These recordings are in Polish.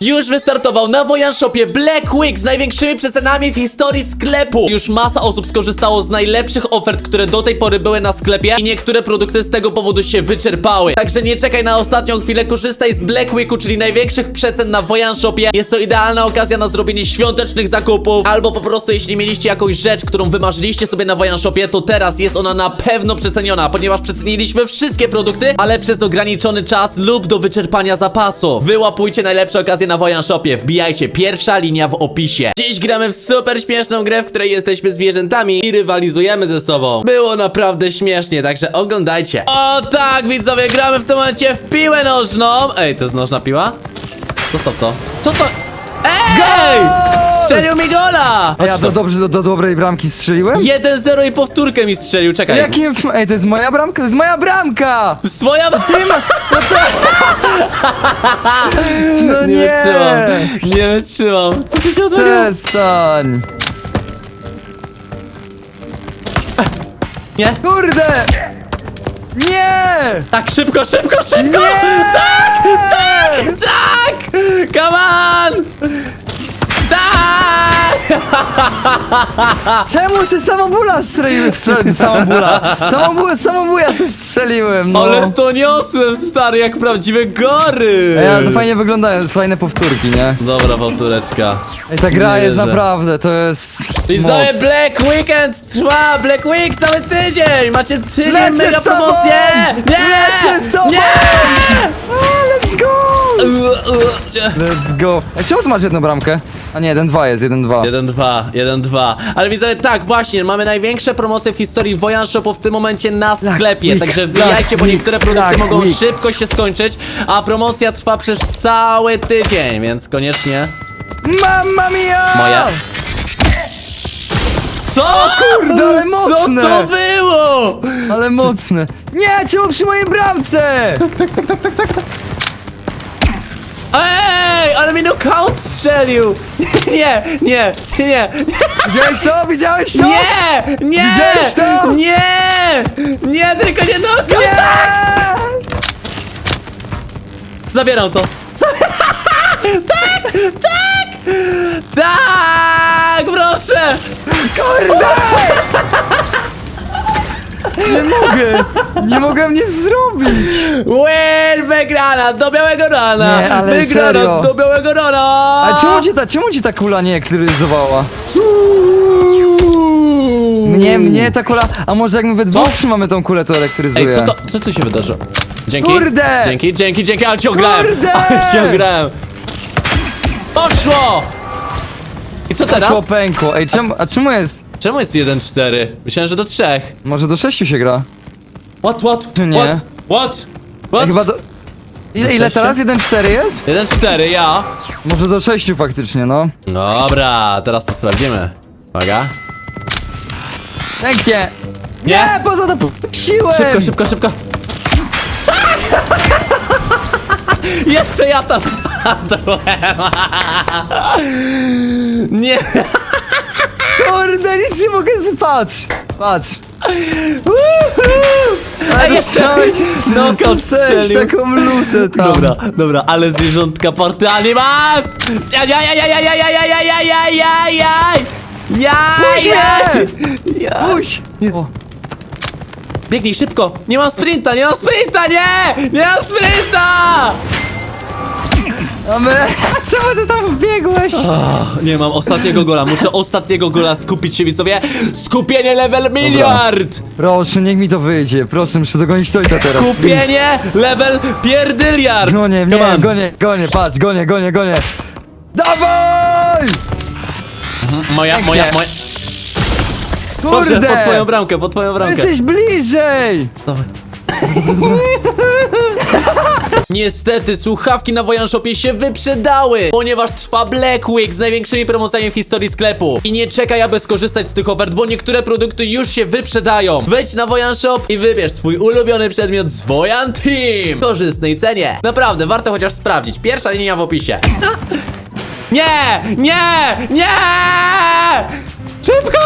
Już wystartował na Wojan Shopie Black Week z największymi przecenami w historii sklepu. Już masa osób skorzystało z najlepszych ofert, które do tej pory były na sklepie i niektóre produkty z tego powodu się wyczerpały. Także nie czekaj na ostatnią chwilę, korzystaj z Black Weeku, czyli największych przecen na Wojan Shopie. Jest to idealna okazja na zrobienie świątecznych zakupów, albo po prostu jeśli mieliście jakąś rzecz, którą wymarzyliście sobie na Wojan Shopie, to teraz jest ona na pewno przeceniona, ponieważ przeceniliśmy wszystkie produkty, ale przez ograniczony czas lub do wyczerpania zapasu. Wyłapujcie najlepsze okazje na Wojan Shopie, wbijajcie, pierwsza linia w opisie. Dziś gramy w super śmieszną grę, w której jesteśmy zwierzętami i rywalizujemy ze sobą. Było naprawdę śmiesznie, także oglądajcie. O tak, widzowie, gramy w tym momencie w piłę nożną. Ej, to jest nożna piła? Zostaw to. Co to? Ej! Strzelił mi gola! A ja do, tu. dobrze do, do dobrej bramki strzeliłem? 1-0 i powtórkę mi strzelił, czekaj. Jakim... Ej, to jest moja bramka? To jest moja bramka! To jest twoja No Nie nie! wytrzymam. Nie wytrzymam. Co ty się odwaliło? Przestań! Nie? Kurde! Nie! Tak, szybko, szybko, szybko! Nie! Tak! Tak! Tak! Come on! Tak! Czemu się samobula strzeliłem? Strzeliłem samobula! Samobu samobuja się strzeliłem, no! Ale to niosłem, stary, jak prawdziwe gory! Ej, ale to fajnie wyglądają, fajne powtórki, nie? Dobra, powtóreczka. Ej, ta gra Nie jest wierzę. naprawdę, to jest Widzowie, moc. Black Weekend trwa! Black Week cały tydzień! Macie tydzień Lecę mega z tobą! promocje! Nie! Lecę z tobą! Nie! A, let's go! Let's go! Ej, czemu tu masz jedną bramkę? A nie, 1-2 jest, 1-2. 1-2, 1-2. Ale widzowie, tak, właśnie, mamy największe promocje w historii Wojan Shopu w tym momencie na Black sklepie. Week, Także Black wbijajcie, bo Week, niektóre produkty Black mogą Week. szybko się skończyć, a promocja trwa przez cały tydzień, więc koniecznie. Mamma mia! Moja. Co? kurde, ale Co mocne! to było? Ale mocne. Nie, czemu przy mojej bramce? Ej, ale mi knockout strzelił! Nie, nie, nie, Widziałeś to? Widziałeś to? nie, nie, Widziałeś to? nie, nie, tylko nie knockout! Nie! Zabieram to. tak, tak, tak, proszę. Kurde! Nie mogę! Nie mogę nic zrobić! Win, wygrana do białego rana. Nie, ale wygrana serio. do białego rana. A czemu ci ta, czemu ci ta kula nie ektyryzowała? Mnie, mnie ta kula... A może jak my we dwóch trzymamy tą kulę, to elektryzuje. Ej, co to, co tu się wydarzy? Dzięki. Kurde! Dzięki, dzięki, dzięki, ale cię ograłem. Kurde! Ale cię ograłem. Poszło. I co teraz? Poszło pękło. Ej, czemu, a czemu jest... Czemu jest 1-4? Myślałem, że do 3. Może do sześciu się gra? What, what, Czy nie? what, what, what? chyba do... Ile, ile teraz? 1-4 jest? 1-4, ja. Może do sześciu faktycznie, no. Dobra, teraz to sprawdzimy. Uwaga. Pięknie! Nie? Nie, poza to puściłem! Szybko, szybko, szybko. Jeszcze ja tam padłem. Nie. Kurde, nic nie mogę z... Patrz! Patrz! Ej, jeszcze Dostałeś strzelił. taką lutę tam. Dobra, dobra, ale zwierzątka porty animas! Jaj, jaj, jaj, jaj, jaj, jaj, jaj, jaj, jaj, jaj, jaj, jaj! Puść Jaj, mnie! jaj! Puść! O, Biegnij szybko! Nie mam sprinta, nie mam sprinta, nie! Nie mam sprinta! Mamy... A czemu ty tam wbiegłeś? Ach, nie mam ostatniego gola, muszę ostatniego gola skupić się widzowie. Skupienie level miliard! Proszę, niech mi to wyjdzie. Proszę, muszę dogonić Tojta teraz. Skupienie level pierdyliard! please. Gonię, Come nie, on. gonię, gonię, patrz, gonię, gonię, gonię. Dawaj! Moja, moja, moja. Dobrze, Kurde! pod twoją bramkę, pod twoją bramkę. Jesteś bliżej! Dawaj. Niestety, słuchawki na Wojan Shopie się wyprzedały, ponieważ trwa Black Week z największymi promocjami w historii sklepu. I nie czekaj, aby skorzystać z tych ofert, bo niektóre produkty już się wyprzedają. Wejdź na Wojan Shop i wybierz swój ulubiony przedmiot z Wojan Team w korzystnej cenie. Naprawdę, warto chociaż sprawdzić. Pierwsza linia w opisie. Nie! Nie! Nie! Szybko!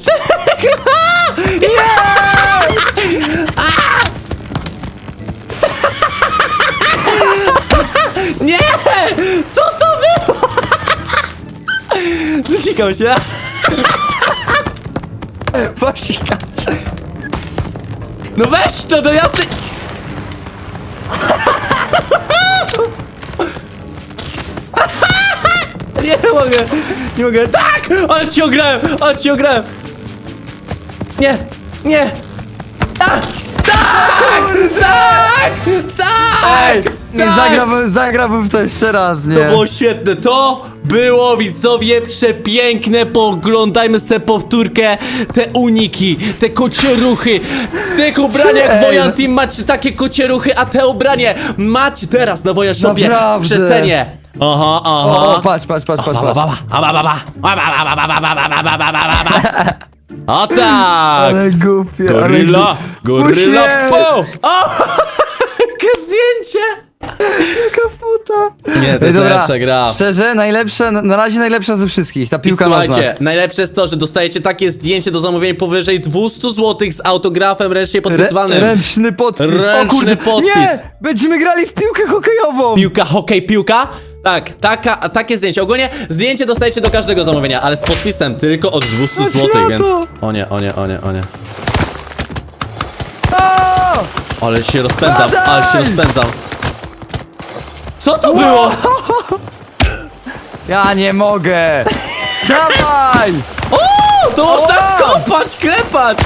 Szybko! Nie! Nie! Co to było? Zasikał się. Pasika. No weź to do jasnej... Nie mogę, nie mogę. Tak! Ale ci ograłem, ale ci ograłem. Nie, nie. Tak, tak, tak, tak. Nie tak. zagrałbym, zagrałbym to jeszcze raz, nie? To było świetne. To było, widzowie, przepiękne. Poglądajmy sobie powtórkę. Te uniki, te kocieruchy. W tych ubraniach Ej. Wojan Team macie takie kocieruchy, a te ubranie macie teraz na Wojan Shopie Naprawdę. w przecenie. Aha, aha. O, patrz, patrz, patrz, patrz, patrz. O tak! Ale głupie, ale Goryla! głupie. Uśmiech, po! O! Jakie zdjęcie! Kaputa. Nie, to jest dobra, najlepsza gra. Szczerze, najlepsza, na- na razie najlepsza ze wszystkich, ta I piłka słuchajcie, nożna. najlepsze jest to, że dostajecie takie zdjęcie do zamówienia powyżej 200 zł z autografem ręcznie podpisywanym. ręczny podpis. Ręczny o kurde, podpis. Nie! Będziemy grali w piłkę hokejową! Piłka, hokej, piłka? Tak, taka, takie zdjęcie. Ogólnie zdjęcie dostajecie do każdego zamówienia, ale z podpisem tylko od 200 Chodź zł, na więc... to. O nie, o nie, o nie, o nie. O! Ale się rozpędzam, ale się rozpędzam. Co to było? Ja nie mogę! Dawaj! O, to można Ła! kopać, klepać!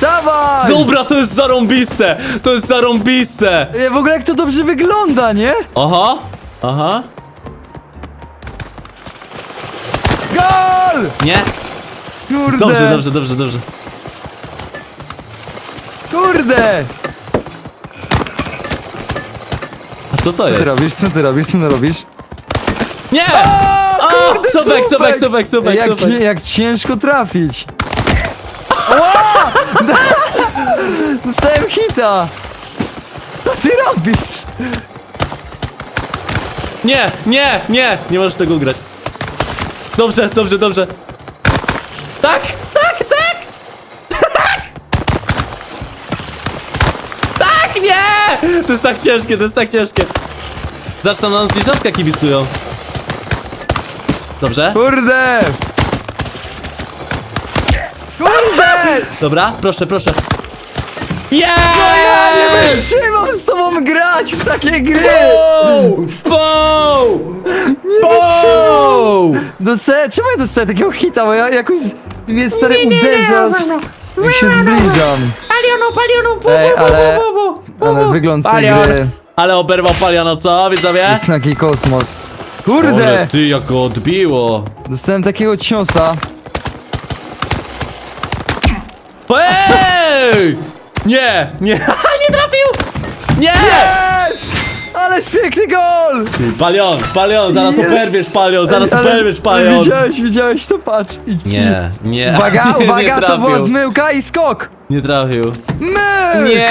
Dawaj! Dobra, to jest zarąbiste! To jest zarąbiste! Ej, W ogóle jak to dobrze wygląda, nie? Aha, aha. Gol! Nie? Kurde! Dobrze, dobrze, dobrze, dobrze. Kurde! Co to Co ty jest? robisz? Co ty robisz? Co ty robisz? Nie! O, kurde, Sobek, sobek, sobek, sobek, jak, sobek. jak ciężko trafić. Dostałem hita! Co ty robisz? Nie, nie, nie! Nie możesz tego ugrać. Dobrze, dobrze, dobrze. Tak! Tak! Tak, nie! To jest tak ciężkie, to jest tak ciężkie. Tam nam zwierzątka kibicują. Dobrze? Kurde! Kurde! Dobra, proszę, proszę. No ja nie Yes! wytrzymam z tobą grać w takie gry! Bow! Bow! Nie wytrzymam! Dostałem, czemu ja dostałem takiego hita, bo ja jakoś mnie stary uderzasz jak się zbliżam. Palionu, palionu, bu, Ej, bu, ale- bu, bu, bu, bu, Ale bu. wygląd tej Palion. gry Ale oberwał paliona, co widzowie? jest taki kosmos. Ale Kurde! ty, jak go odbiło. Dostałem takiego ciosa. Ej! Nie, nie, nie trafił! Nie! Jest! Ależ piękny gol! Palion, palion, zaraz Jest! uperwiesz palion, zaraz Ale- uperwiesz palion. Widziałeś, widziałeś to, patrz. I- Nie, nie. Uwaga, nie uwaga, to trafił. była zmyłka i skok! Nie trafił. Nie!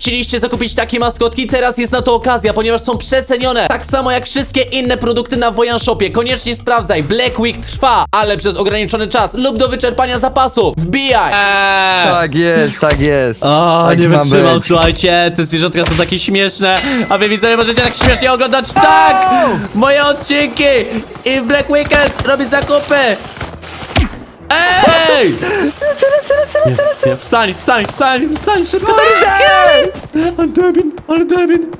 Chcieliście zakupić takie maskotki? Teraz jest na to okazja, ponieważ są przecenione. Tak samo jak wszystkie inne produkty na Wojan Shopie. Koniecznie sprawdzaj. Black Week trwa, ale przez ograniczony czas lub do wyczerpania zapasów. Wbijaj! Eee. Tak jest, tak jest. O, tak nie ma wytrzymam, być. słuchajcie, te zwierzątka są takie śmieszne, a wy widzowie możecie tak śmiesznie oglądać, tak! Moje odcinki i w Black Weekend robić zakupy! Ej! Lecę, lecę, lecę, lecę, lecę. Nie, Wstań, wstań, wstań, wstań, szybko! Kurde! Ale debin, ale debin!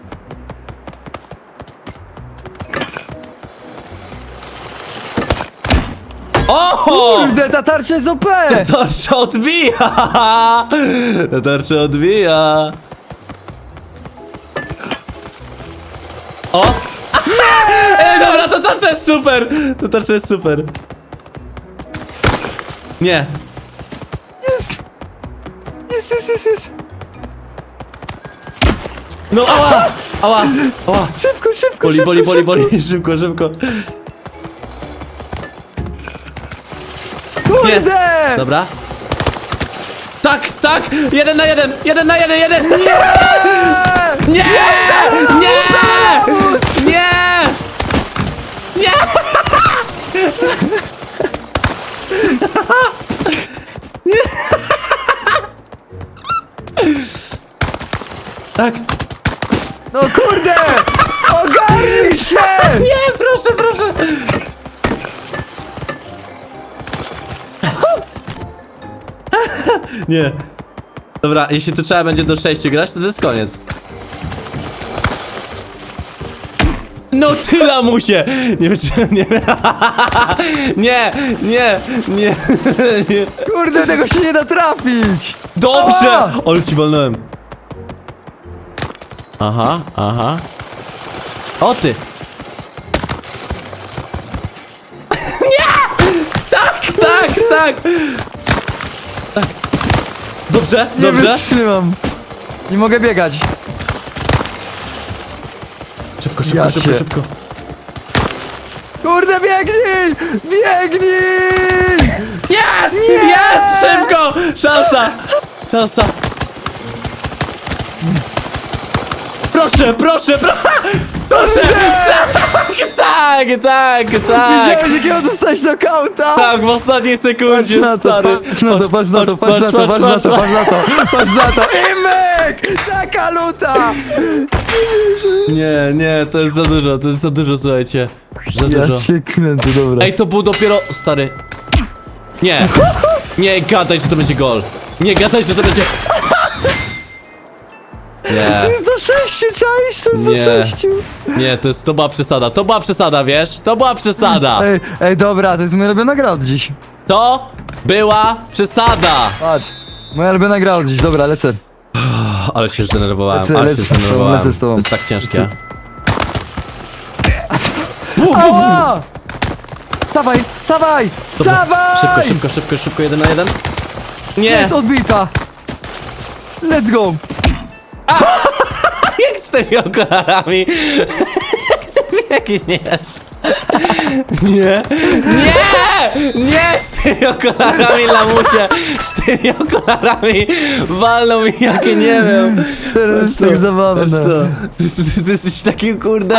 O! Kurde, ta tarcza jest OP! Tarcza odbija! Ta tarcza odbija! O! Ej, dobra, to tarcza jest super! To tarcza jest super! Nie! Jest! Jest, jest, jest, jest! No ała! Ała! Ała! Szybko, szybko, Boli, szybko, boli, boli, szybko. boli! Szybko, szybko! Kurde! Dobra. Tak, tak! Jeden na jeden! Jeden na jeden! Jeden! Nie! Nie. Dobra, jeśli to trzeba będzie do 6 grać, to to jest koniec. No ty lamusie! Nie wytrzymam, nie. Nie, nie, nie, nie. Kurde, tego się nie da trafić! Dobrze! A! Ale ci walnąłem. Aha, aha. O ty! Nie! Tak, tak! Tak. Dobrze, Nie dobrze. wytrzymam. Nie mogę biegać. Szybko, szybko, Ja szybko, cię. szybko. Kurde, biegnij! Biegnij! Jest! Jest! Szybko! Szansa! Szansa! Proszę, proszę, proszę! Proszę! Tak, tak, tak! Widziałeś jakiego dostałeś knockouta? Tak, w ostatniej Patrz sekundzie, na to, stary. patrz na to, patrz na to, patrz na to, patrz na to, patrz na to, patrz na to. Imek! Taka luta! Nie, nie, to jest za dużo, to jest za dużo, słuchajcie. Za dużo. Ja cię kręcę, dobra. Ej, to był dopiero... Stary. Nie. Nie gadaj, że to będzie gol. Nie gadaj, że to będzie... To Nie, jest do sześciu, czaisz? To jest Nie. do sześciu. nie, to jest, to była przesada, to była przesada, wiesz? To była przesada. Ej, ej, dobra, to jest moja ulubiona gra od dziś. To była przesada. Patrz. Moja ulubiona gra od dziś, dobra, lecę. Ale się zdenerwowałem, Lecę, ale lecę się z tobą, zdenerwowałem. lecę z tobą. To jest tak ciężkie. Ała! Stawaj, stawaj, stawaj! Szybko, szybko, szybko, szybko, jeden na jeden. Nie! Jest odbita. Let's go. Jak z tymi okularami? Jak ty biegniesz? Nie! Nie! Nie z tymi okularami, lamusie! Z tymi okularami walną mi jakie nie wiem. Teraz jest tak zabawne. Ty, ty, ty jesteś takim kurde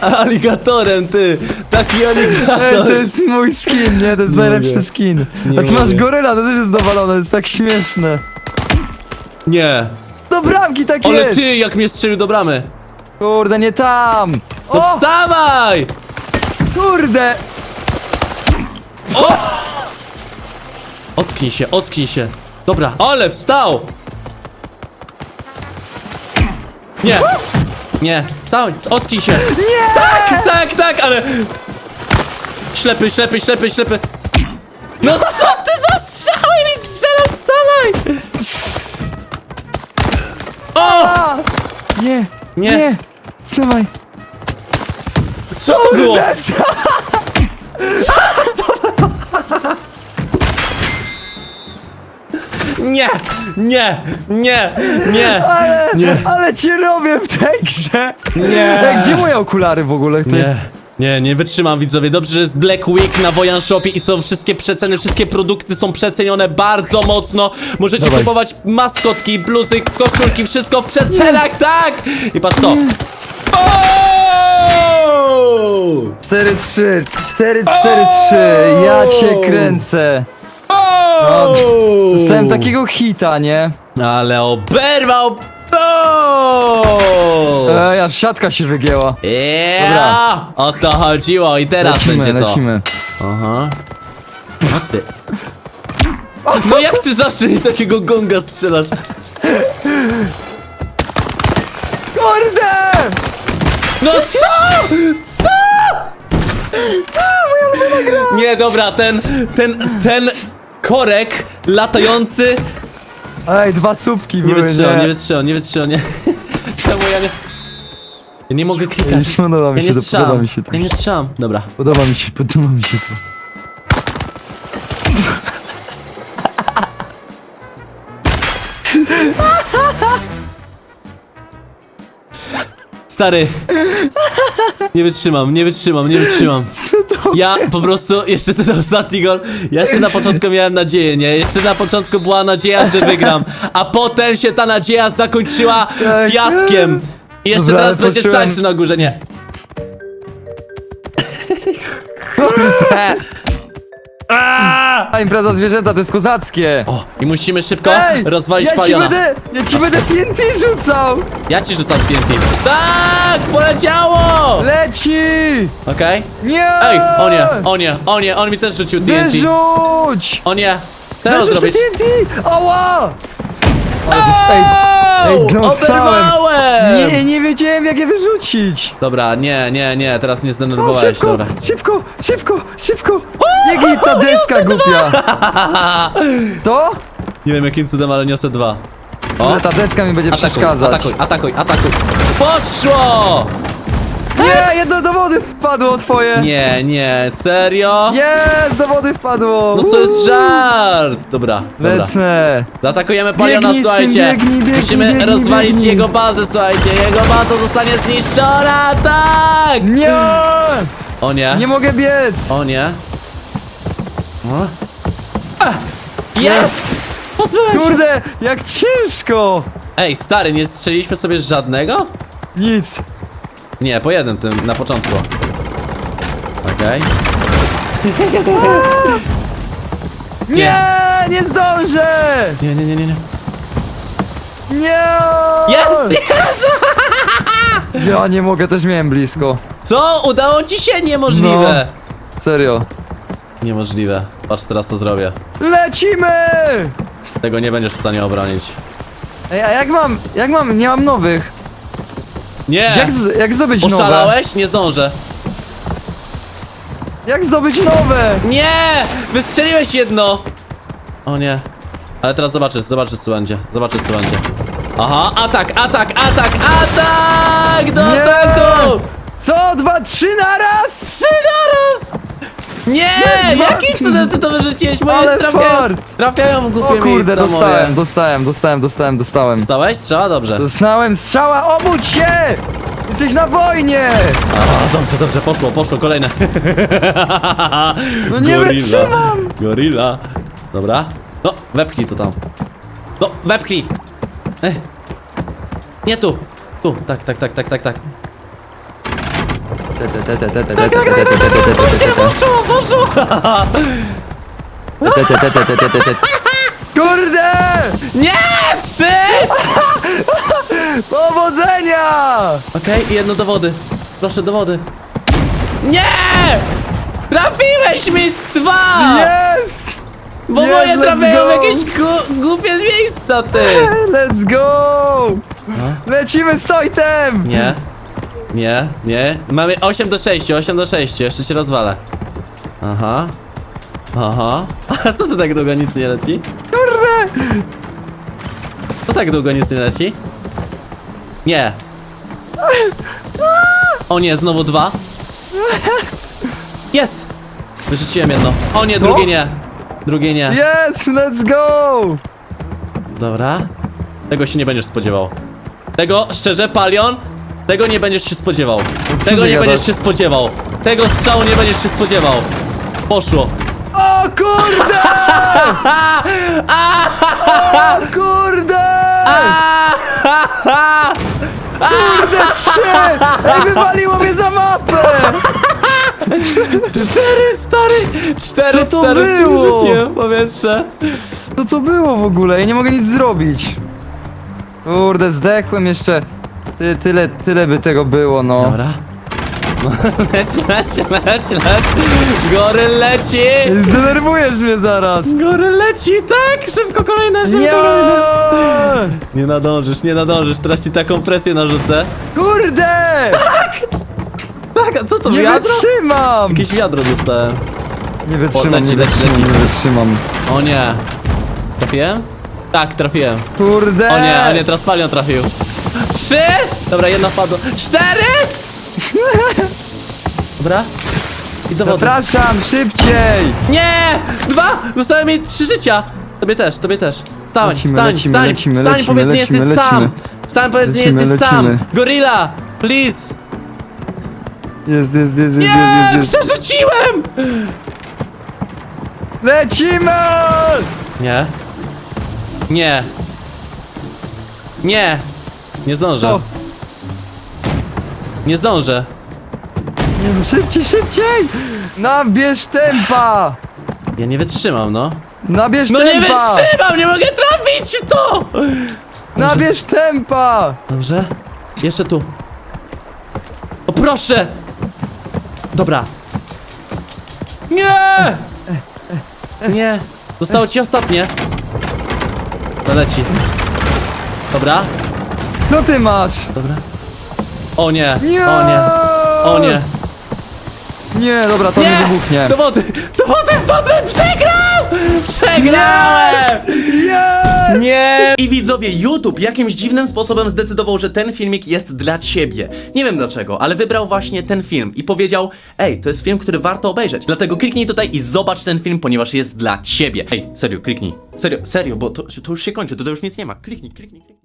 aligatorem, ty! Taki Ej, aligator! to jest mój skin, nie? To jest Nie najlepszy mogę. skin. Nie A ty masz mogę. goryla, to też jest dowalone, to jest tak śmieszne. Nie! Do bramki tak Ale jest! ty, jak mnie strzelił do bramy! Kurde, nie tam! No O, wstawaj! kurde! Ocknij się, ocknij się. Dobra, ale wstał! Nie! Nie, wstał, ocknij się! Nie! Tak, tak, tak, ale... Ślepy, ślepy, ślepy, ślepy. No co ty za strzały mi strzelam, wstawaj! Nie, Nie. nie! Wstawaj! Co to było? Nie, nie, nie, nie, Ale, Nie. ale ci robię w tej grze! Nie. Ej, gdzie moje okulary w ogóle? Ty? nie. Nie, nie wytrzymam widzowie. Dobrze, że jest Black Week na Wojan Shopie i są wszystkie przeceny, wszystkie produkty są przecenione bardzo mocno. Możecie Dawaj. kupować maskotki, bluzy, koszulki, wszystko w przecenach, tak! I patrz to. 4-3, 4-4-3, ja cię kręcę. No, dostałem takiego hita, nie? Ale oberwał! O! Ej, aż siatka się wygięła. Yeah! O to chodziło i teraz Lecimy, będzie to. lecimy. Aha. A ty. No jak ty zawsze mi takiego gonga strzelasz? Kurde! No co? Co? Nie, dobra, ten, ten, ten korek latający Ej, dwa słupki Nie były, wytrzymał, nie? wytrzymał, nie wytrzymał, nie. Czemu ja nie... Ja nie mogę klikać. Podoba mi Ja się nie to, strzelam. podoba mi się to. Ja nie strzelam. Dobra. Podoba mi się, podoba mi się to. Stary. Nie wytrzymam, nie wytrzymam, nie wytrzymam. Ja po prostu, jeszcze ten ostatni gol, ja jeszcze na początku miałem nadzieję, nie? Jeszcze na początku była nadzieja, że wygram, a potem się ta nadzieja zakończyła Tak. fiaskiem. I jeszcze Dobra, teraz ale będzie poczułem- tańczy na górze, nie. Kurde! Aaaa! impreza zwierzęta, to jest kozackie! O, i musimy szybko Ej! rozwalić ja ci paliona. będę, ja ci będę TNT rzucał! Ja ci rzucam TNT. Tak, poleciało! Leci! Okej. Nie! Ej, o nie, o nie, o nie, on mi też rzucił TNT. Wyrzuć! O nie, teraz Wyrzuć to zrobić. TNT! Ała! Ale dost- ej, Ej, Ej, dostałem. Oberwałem! nie, nie wiedziałem jak je wyrzucić! Dobra, nie, nie, nie, teraz mnie No, zdenerwowałeś, szybko, dobra. szybko, szybko, szybko! Biegnij ta deska głupia! To? Nie wiem jakim cudem, ale niosę dwa. O, Ale ta deska mi będzie atakuj, przeszkadzać. atakuj, atakuj, atakuj. Poszło! Nie, jedno do wody wpadło twoje! Nie, nie, serio? Jest, do wody wpadło! No to jest żart! Dobra, dobra. Lecę! Zaatakujemy Paliona, Biegnij z tym, słuchajcie! biegnij, biegnij, Musimy biegnij, rozwalić biegnij. jego bazę, słuchajcie! Jego baza zostanie zniszczona! Tak! Nie! O nie! Nie mogę biec! O nie! O. Jest! Pozbyłem się! Kurde, jak ciężko! Ej, stary, nie strzeliliśmy sobie żadnego? Nic. Nie, po jednym tym, na początku. Okej. Nie, nie zdążę! Nie, nie, nie, nie, nie. Nie! Jest! Jest! Ja nie mogę, też miałem blisko. Co? Udało ci się? Niemożliwe! Serio. Niemożliwe. Patrz, teraz to zrobię. Lecimy! Tego nie będziesz w stanie obronić. Ej, a jak mam, jak mam, nie mam nowych. Nie! Jak, z, jak zdobyć nowe? Oszalałeś? Nie zdążę. Jak zdobyć nowe? Nie! Wystrzeliłeś jedno! O nie. Ale teraz zobaczysz, zobaczysz co będzie. Zobaczysz co będzie. Aha, atak, atak, atak, atak! Do Nie! ataku! Co? Dwa, trzy naraz? Trzy naraz! Nie! Jest, Jakim cudem ty to wyrzuciłeś? Moje Ale trafiają, fart! trafiają w O głupie kurde, miejsca dostałem, moje. dostałem, dostałem, dostałem, dostałem. Dostałeś? Strzała? Dobrze. Dostałem strzała, obudź się! Jesteś na wojnie! A, dobrze, dobrze, poszło, poszło, kolejne. No nie wytrzymam! Gorilla. Dobra. No, wepchnij to tam. No, wepchnij. Ech. Nie tu. Tu, tak, tak, tak, tak, tak, tak. Poszło. Kurde! Nie! Trzy! Powodzenia! Okej, i jedno do wody. Proszę, do wody. Nie! Trafiłeś mi dwa! Jest! Bo Yes, moje let's trafiają w go. jakieś gu głupie miejsca, ty! Let's go! Lecimy z Tojtem! Nie. Nie, nie. Mamy 8 do 6, 8 do 6, jeszcze się rozwalę. Aha. Aha. A co to tak długo nic nie leci? Kurde! Co tak długo nic nie leci? Nie. O nie, znowu dwa. Jest! Wyrzuciłem jedno. O nie, drugie nie. Drugie nie. Yes, let's go! Dobra. Tego się nie będziesz spodziewał. Tego, szczerze, Palion, tego nie będziesz się spodziewał. Tego nie będziesz się spodziewał. Tego strzału nie będziesz się spodziewał. Poszło. O kurde! O kurde! Kurde, trzy! Ej, wywaliło mnie za mapę! Cztery, stary! Cztery, Co to stary, ci było? rzuciłem w powietrze. Co to było w ogóle? Ja nie mogę nic zrobić. Kurde, zdechłem jeszcze. Ty, tyle, tyle by tego było, no. Dobra. No, leć, leć, leć, leć. Goryl leci! Zdenerwujesz mnie zaraz. Goryl leci, tak! Szybko kolejne, szybko Nie! Nie nadążysz, nie nadążysz, teraz ci taką presję narzucę. Kurde! Tak, a co to Nie wiadro? wytrzymam! Jakieś wiadro dostałem. Nie wytrzymam, leci, nie leci, wytrzymam, leci. nie wytrzymam. O nie. Trafiłem? Tak, trafiłem. Kurde! O nie, o nie, teraz palion trafił. Trzy! Dobra, jedno wpadło. Cztery! Dobra. I do wody. Zapraszam, szybciej! Nie! Dwa! Zostały mi trzy życia! Tobie też, tobie też. Wstań, Lecimy, wstań, lecimy, wstań, lecimy, wstań, lecimy, powiedz, nie lecimy, jesteś lecimy. sam! Wstań, powiedz, nie Lecimy, jesteś lecimy. sam! Gorilla! Please! Jest, jest, jest, jest, jest, Nie! jest, jest. Przerzuciłem! Lecimy! Nie. Nie. Nie! Nie zdążę. O. Nie zdążę. Nie no, szybciej, szybciej! Nabierz tempa! Ja nie wytrzymam, no. Nabierz No nie tempa! wytrzymam, nie mogę trafić w to! Nabierz tempa! Dobrze. Jeszcze tu. O proszę! Dobra. Nie! Nie. Zostało ci ostatnie. To leci. Dobra. No ty masz! Dobra. O nie. Nie! O nie. O nie. Nie, dobra, to nie Nie! wybuchnie. Do wody! Do wody wpadłem! Przegrał! Przegrałem! Yes! Nie! I widzowie, YouTube jakimś dziwnym sposobem zdecydował, że ten filmik jest dla ciebie. Nie wiem dlaczego, ale wybrał właśnie ten film i powiedział: Ej, to jest film, który warto obejrzeć. Dlatego kliknij tutaj i zobacz ten film, ponieważ jest dla ciebie. Ej, serio, kliknij. Serio, serio, bo to, to już się kończy, to, to już nic nie ma. Kliknij, kliknij, kliknij.